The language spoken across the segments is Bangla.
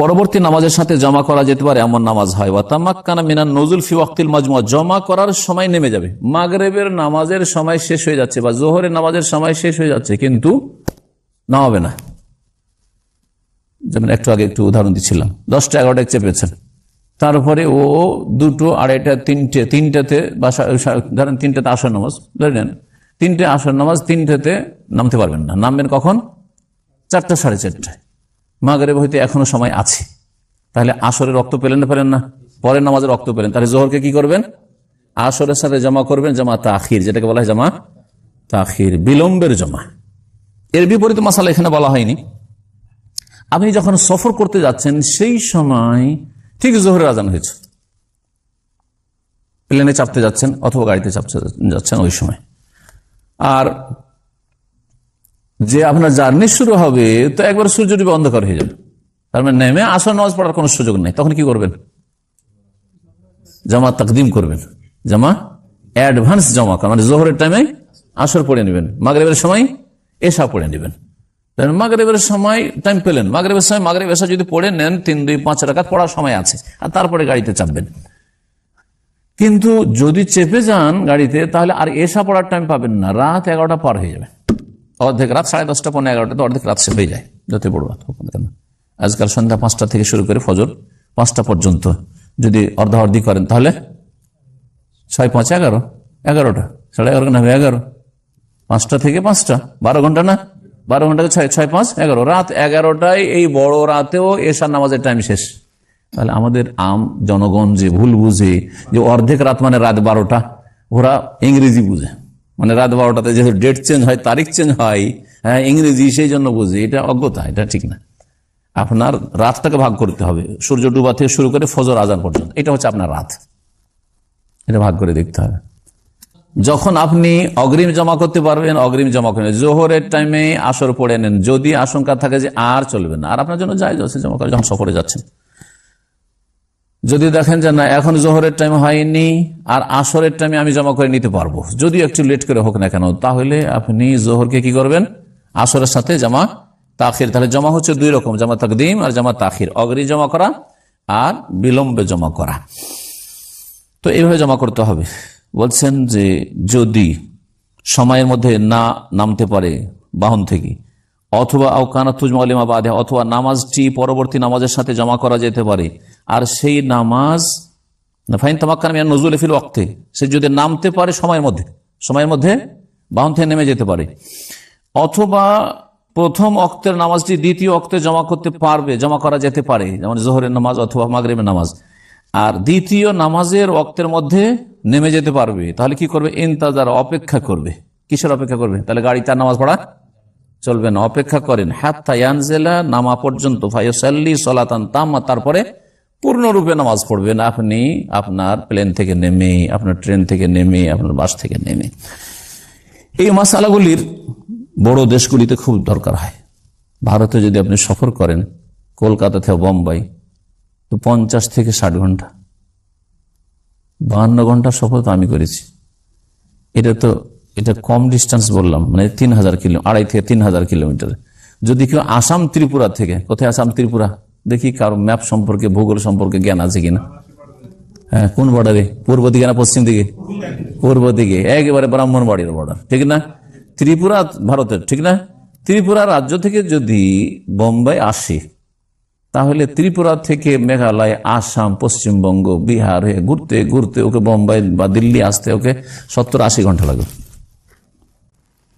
পরবর্তী নামাজের সাথে জমা করা যেতে পারে এমন নামাজ হয়। ওয়াতামাক্কানা মিনান নজুল ফি ওয়াক্তিল মাজমুয়া। জমা করার সময় নেমে যাবে। মাগরেবের নামাজের সময় শেষ হয়ে যাচ্ছে বা জোহরের নামাজের সময় শেষ হয়ে যাচ্ছে, কিন্তু নামাবে না। যেমন একটু আগে একটু উদাহরণ দিচ্ছিলাম। দশটা এগারোটা চেপেছেন তারপরে ও দুটো আড়াইটা, তিনটে, তিনটাতে বা ধরেন তিনটাতে আসর নামাজ, ধরে নেন। তিনটে আসর নামাজ, তিনটাতে নামতে পারবেন না। নামবেন কখন? চারটা, সাড়ে চারটায়। মাগরেব হইতে এখনও সময় আছে। তাহলে আসরে রক্ত পেলেন না পেলেন না? পরের নামাজে রক্ত পেলেন। তাহলে জোহরকে কি করবেন? আসরের সাথে জমা করবেন, জমা তাখির, যেটাকে বলা হয় জমা তাখির, বিলম্বের জমা। এর বিপরীত মশালা এখানে বলা হয়নি। আপনি যখন সফর করতে যাচ্ছেন, সেই সময় ঠিক জোহরের আজান হয়েছে। প্লেনে চাপতে যাচ্ছেন অথবা গাড়িতে চাপতে যাচ্ছেন ওই সময়। আর যে আপনার জার্নি শুরু হবে, তো একবার সূর্য ডুবে অন্ধকার হয়ে যাবে। তার মানে নেমে আসর নামাজ পড়ার কোনো সুযোগ নেই। তখন কি করবেন? জামা তাকদিম করবেন। জামা অ্যাডভান্স জমা করা। মানে জোহরের টাইমে আসর পড়ে নেবেন। মাগরেবের সময় এসা পড়ে নেবেন। তাহলে মাগরেবের সময় টাইম পেলেন। মাগরেবের সময় মাগরেব এসা যদি পড়ে নেন, তিন, দুই, পাঁচ রাখাত পড়ার সময় আছে। আর তারপরে গাড়িতে চাপবেন। কিন্তু যদি চেপে যান গাড়িতে, তাহলে আর এসা পড়ার টাইম পাবেন না। রাত এগারোটা পার হয়ে যাবে। অর্ধেক রাত, সাড়ে দশটা পনেরো এগারোটা, তো অর্ধেক রাত হয়ে যায়। যত বড় রাত হোক কেন। আজকাল সন্ধ্যা পাঁচটা থেকে শুরু করে ফজর পাঁচটা পর্যন্ত। যদি অর্ধাঅর্ধি করেন, তাহলে ছয়, পাঁচ, এগারো, এগারোটা, সাড়ে এগারো না হবে এগারো। পাঁচটা থেকে পাঁচটা, বারো ঘণ্টা না? বারো ঘন্টাকে ছয় ছয়, পাঁচ, এগারো। রাত এগারোটায় এই বড় রাতেও এশার নামাজের টাইম শেষ। তাহলে আমাদের আম জনগণ যে ভুল বুঝে, যে অর্ধেক রাত মানে রাত বারোটা, ওরা ইংরেজি বুঝে। মানে রাত বারোটাতে যেহেতু ডেট চেঞ্জ হয়, তারিখ চেঞ্জ হয় হ্যাঁ ইংরেজি সেই জন্য বুঝি, এটা অজ্ঞতা, এটা ঠিক না। আপনার রাতটাকে ভাগ করতে হবে, সূর্য ডুবা থেকে শুরু করে ফজর, আজান পর্যন্ত, এটা হচ্ছে আপনার রাত। এটা ভাগ করে দেখতে হবে। যখন আপনি অগ্রিম জমা করতে পারবেন, অগ্রিম জমা করেন জোহরের টাইমে আসর পড়ে নেন, যদি আশঙ্কা থাকে যে আর চলবে না, আর আপনার জন্য যাই যাচ্ছে জমা করে যখন সফরে যাচ্ছেন। যদি দেখেন যে না, এখন জোহরের টাইম হয়নি আর আসরের টাইমে আমি জমা করে নিতে পারব যদি একটু লেট করে হোক না কেন, তাহলে আপনি জোহরকে কি করবেন? আসরের সাথে জমা তাখির, তাহলে জমা হচ্ছে দুই রকম, জামা তাকদিম আর জামা তাখির অগ্রি জমা করা আর বিলম্বে জমা করা। তো এইভাবে জমা করতে হবে। বলছেন যে যদি সময়ের মধ্যে না নামতে পারে বাহন থেকে, অথবা আউকানাতুজমা বাদে, অথবা নামাজটি পরবর্তী নামাজের সাথে জমা করা যেতে পারে আর সেই নামাজ ফাইন তামাক্কান মিয়া নজরুল ফিল ওয়াক্তে, সে যদি নামতে পারে সময়ের মধ্যে সময়ের মধ্যে বাহন থেকে নেমে যেতে পারে। অথবা প্রথম অক্তের নামাজটি দ্বিতীয় অক্তে জমা করতে পারবে, জমা করা যেতে পারে, যেমন জোহরের নামাজ অথবা মাগরিবের নামাজ। আর দ্বিতীয় নামাজের অক্তের মধ্যে নেমে যেতে পারবে, তাহলে কি করবে? ইন্তাজার, অপেক্ষা করবে। কিসের অপেক্ষা করবে? তাহলে গাড়ি তার নামাজ পড়া চলবে না, অপেক্ষা করেন। ইয়ানজেলা, নামা পর্যন্ত ফাইসাল্লি সলাতান তাম্মা, তারপরে পূর্ণরূপে নামাজ পড়বেন। আপনি আপনার প্লেন থেকে নেমে, আপনার ট্রেন থেকে নেমে, আপনার বাস থেকে নেমে। এই মশালাগুলির বড় দেশগুলিতে খুব দরকার হয়। ভারতে যদি আপনি সফর করেন, কলকাতা থেকে বোম্বাই, তো পঞ্চাশ থেকে ষাট ঘণ্টা। বাহান্ন ঘণ্টা সফর তো আমি করেছি। এটা তো, এটা কম ডিস্টেন্স বললাম মানে তিন হাজার কিলো, আড়াই থেকে তিন হাজার কিলোমিটার। যদি কেউ আসাম ত্রিপুরা থেকে, কোথায় আসাম ত্রিপুরা? দেখি কারও ম্যাপ সম্পর্কে, ভূগোল সম্পর্কে জ্ঞান আছে কিনা। হ্যাঁ কোন বর্ডারে পূর্ব দিকে না পশ্চিম দিকে? পূর্ব দিকে, একেবারে ব্রাহ্মণবাড়ির বর্ডার ঠিক না? ত্রিপুরা ভারতের, ঠিক না? ত্রিপুরা রাজ্য থেকে যদি বোম্বাই আসে, তাহলে ত্রিপুরা থেকে মেঘালয়, আসাম, পশ্চিমবঙ্গ, বিহার ঘুরতে ঘুরতে ওকে বোম্বাই বা দিল্লি আসতে ওকে সত্তর আশি ঘণ্টা লাগবে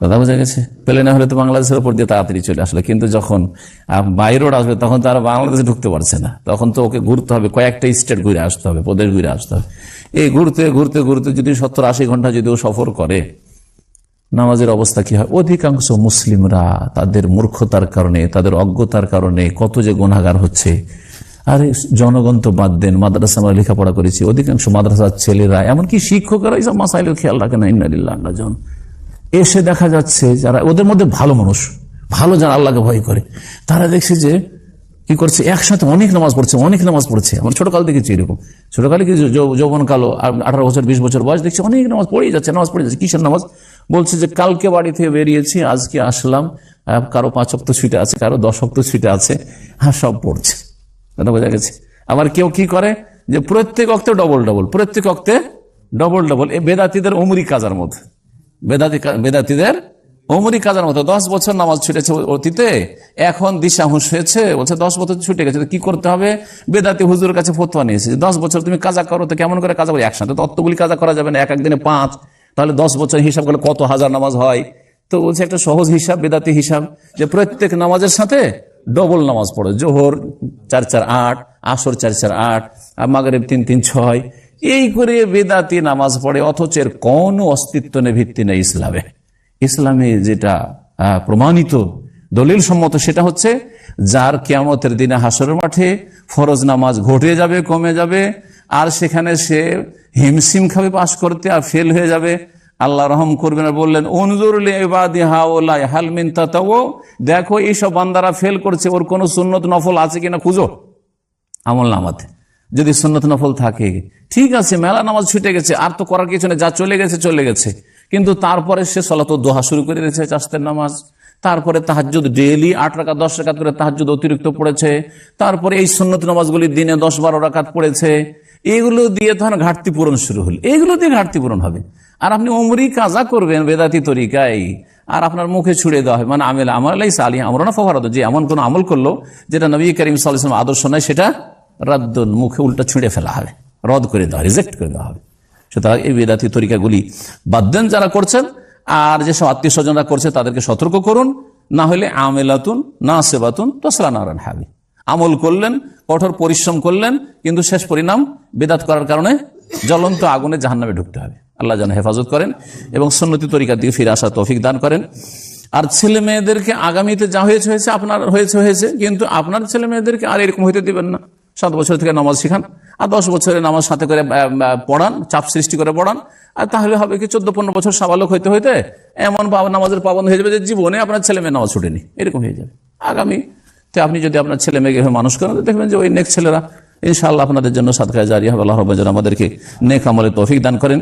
কথা বোঝা গেছে? প্লেনে হলে তো বাংলাদেশের উপর দিয়ে তাড়াতাড়ি চলে আসলে। কিন্তু যখন বাইরোড আসবে, তখন তারা বাংলাদেশে ঢুকতে পারছে না। তখন তো ওকে ঘুরতে হবে, কয়েকটা স্টেট ঘুরে আসতে হবে, প্রদেশ ঘুরে আসতে হবে। এই ঘুরতে ঘুরতে ঘুরতে যদি সত্তর আশি ঘণ্টা যদি ও সফর করে, নামাজের অবস্থা কি হয়? অধিকাংশ মুসলিমরা তাদের মূর্খতার কারণে, তাদের অজ্ঞতার কারণে কত যে গুণাগার হচ্ছে। আরে, জনগণ তো বাদ দেন, মাদ্রাসা আমরা লেখাপড়া করেছি। অধিকাংশ মাদ্রাসার ছেলেরা, এমনকি শিক্ষকরা এইসব মাসাইলের খেয়াল রাখে না ইন্নালিল্লাহ আল্লাহ জন এসে দেখা যাচ্ছে যারা, ওদের মধ্যে ভালো মানুষ, ভালো যারা আল্লাহকে ভয় করে, তারা দেখছে যে কি করছে, একসাথে অনেক নামাজ পড়ছে, অনেক নামাজ পড়ছে। আমরা ছোটকাল দেখেছি এরকম। ছোটকালে কি যৌবন কালো আঠারো বছর, বিশ বছর বয়স, দেখছি অনেক নামাজ পড়েই যাচ্ছে, নামাজ পড়ে যাচ্ছে, কিসের নামাজ? বলছে যে, কালকে বাড়ি থেকে বেরিয়েছি, আজকে আসলাম কারও পাঁচ অক্ত ছুটে আছে, কারও দশ অক্ত ছুটে আছে হ্যাঁ সব পড়ছে। বোঝা গেছে? আবার কেউ কি করে? যে প্রত্যেক অক্তে ডবল ডবল প্রত্যেক অক্তে ডবল ডবল এ বেদাতিদের অমরি কাজার মধ্যে। বেদাতিদের? অমরি কাজার মতো দশ বছর নামাজ ছুটেছে অতীতে, এখন দিশা হুঁশ হয়েছে, বলছে দশ বছর ছুটে গেছে কি করতে হবে? বেদাতি হুজুরের কাছে ফতোয়া নিয়েছে দশ বছর তুমি কাজা করো, তো কেমন করে কাজা করো? একসাথে তো অতগুলি কাজা করা যাবে না, এক একদিনে পাঁচ, তাহলে দশ বছর হিসাব করলে কত হাজার নামাজ হয়? তো বলছে একটা সহজ হিসাব, বেদাতি হিসাব, যে প্রত্যেক নামাজের সাথে ডবল নামাজ পড়ে, জোহর চার চার আট, আসর চার চার আট, আর মাগরেব তিন তিন ছয় এই করে বেদাতি নামাজ পড়ে, অথচ এর কোনো অস্তিত্ব নেই, ভিত্তি নেই ইসলামে। ইসলামে যেটা প্রমাণিত দলিল সম্মত সেটা হচ্ছে, যার কিয়ামতের দিনে হাসরের মাঠে ফরজ নামাজ ঘটে যাবে, কমে যাবে, আর সেখানে সে হিমসিম খাবে পাশ করতে আর ফেল হয়ে যাবে। আল্লাহ রহম করবেন আর বললেন হালমিন দেখো, এইসব বান্দারা ফেল করছে, ওর কোনো সুন্নত নফল আছে কিনা খুঁজো। আমল নামাতে। যদি সুন্নত নফল থাকে, ঠিক আছে, মেলা নামাজ ছুটে গেছে, আর তো করার কিছু নেই, যা চলে গেছে চলে গেছে। কিন্তু তারপরে সে সলাত দোহা শুরু করে দিয়েছে চাষতের নামাজ। তারপরে তাহাজুদ ডেলি আট রাকাত, দশ রাকাত করে তাহাজুদ অতিরিক্ত পড়েছে। তারপরে এই সুন্নত নামাজগুলি দিনে দশ বারো রাকাত পড়েছে। এগুলো দিয়ে তখন ঘাটতি পূরণ শুরু হল। এগুলো দিয়ে ঘাটতি পূরণ হবে। আর আপনি অমরি কাজা করবেন বেদাতি তরিকায়। আর আপনার মুখে ছুড়ে দেওয়া হয় মানে আমেল আমার সালি আমরা না ফফারত যে এমন কোন আমল করল, যেটা নবী করিম সাল্লাম আদর্শ নয়, সেটা রাদ্দন, মুখে উল্টা ছুঁড়ে ফেলা হবে, রদ করে দেওয়া রিজেক্ট করে দেওয়া হবে। সুতরাং এই বেদাতি তরিকাগুলি বাদ দেন যারা করছেন, আর যেসব আত্মীয় স্বজনরা করছে তাদেরকে সতর্ক করুন, না হলে আমেলাতুন না সেবাতুন তসলা নারায়ণ হাবি। আমল করলেন, কঠোর পরিশ্রম করলেন, কিন্তু শেষ পরিণাম বেদাত করার কারণে জ্বলন্ত আগুনে জাহান্নামে ঢুকতে হবে। আল্লাহ যেন হেফাজত করেন এবং সন্নতি তরিকার দিকে ফিরে আসার তৌফিক দান করেন। আর ছেলে মেয়েদেরকে আগামীতে যা হয়েছে হয়েছে, আপনার হয়েছে হয়েছে, কিন্তু আপনার ছেলে মেয়েদেরকে আর এরকম হইতে দিবেন না। সাত বছর থেকে নামাজ শিখান, আর দশ বছরে নামাজ সাথে করে পড়ান, চাপ সৃষ্টি করে পড়ান, আর তাহলে হবে কি চোদ্দ পনেরো বছর সাবালক হইতে হইতে এমন নামাজের পাবন হয়ে যাবে যে জীবনে আপনার ছেলে মেয়ে নামাজ ছুটেনি এরকম হয়ে যাবে। আগামী তো আপনি যদি আপনার ছেলে মেয়েকে মানুষ করেন দেখবেন যে ওই নেক্সট ছেলেরা ইনশাআল্লাহ আপনাদের জন্য সাদকায় জারি হবে। আল্লাহ রব্বাল আমাদেরকে নেক আমলে তৌফিক দান করেন।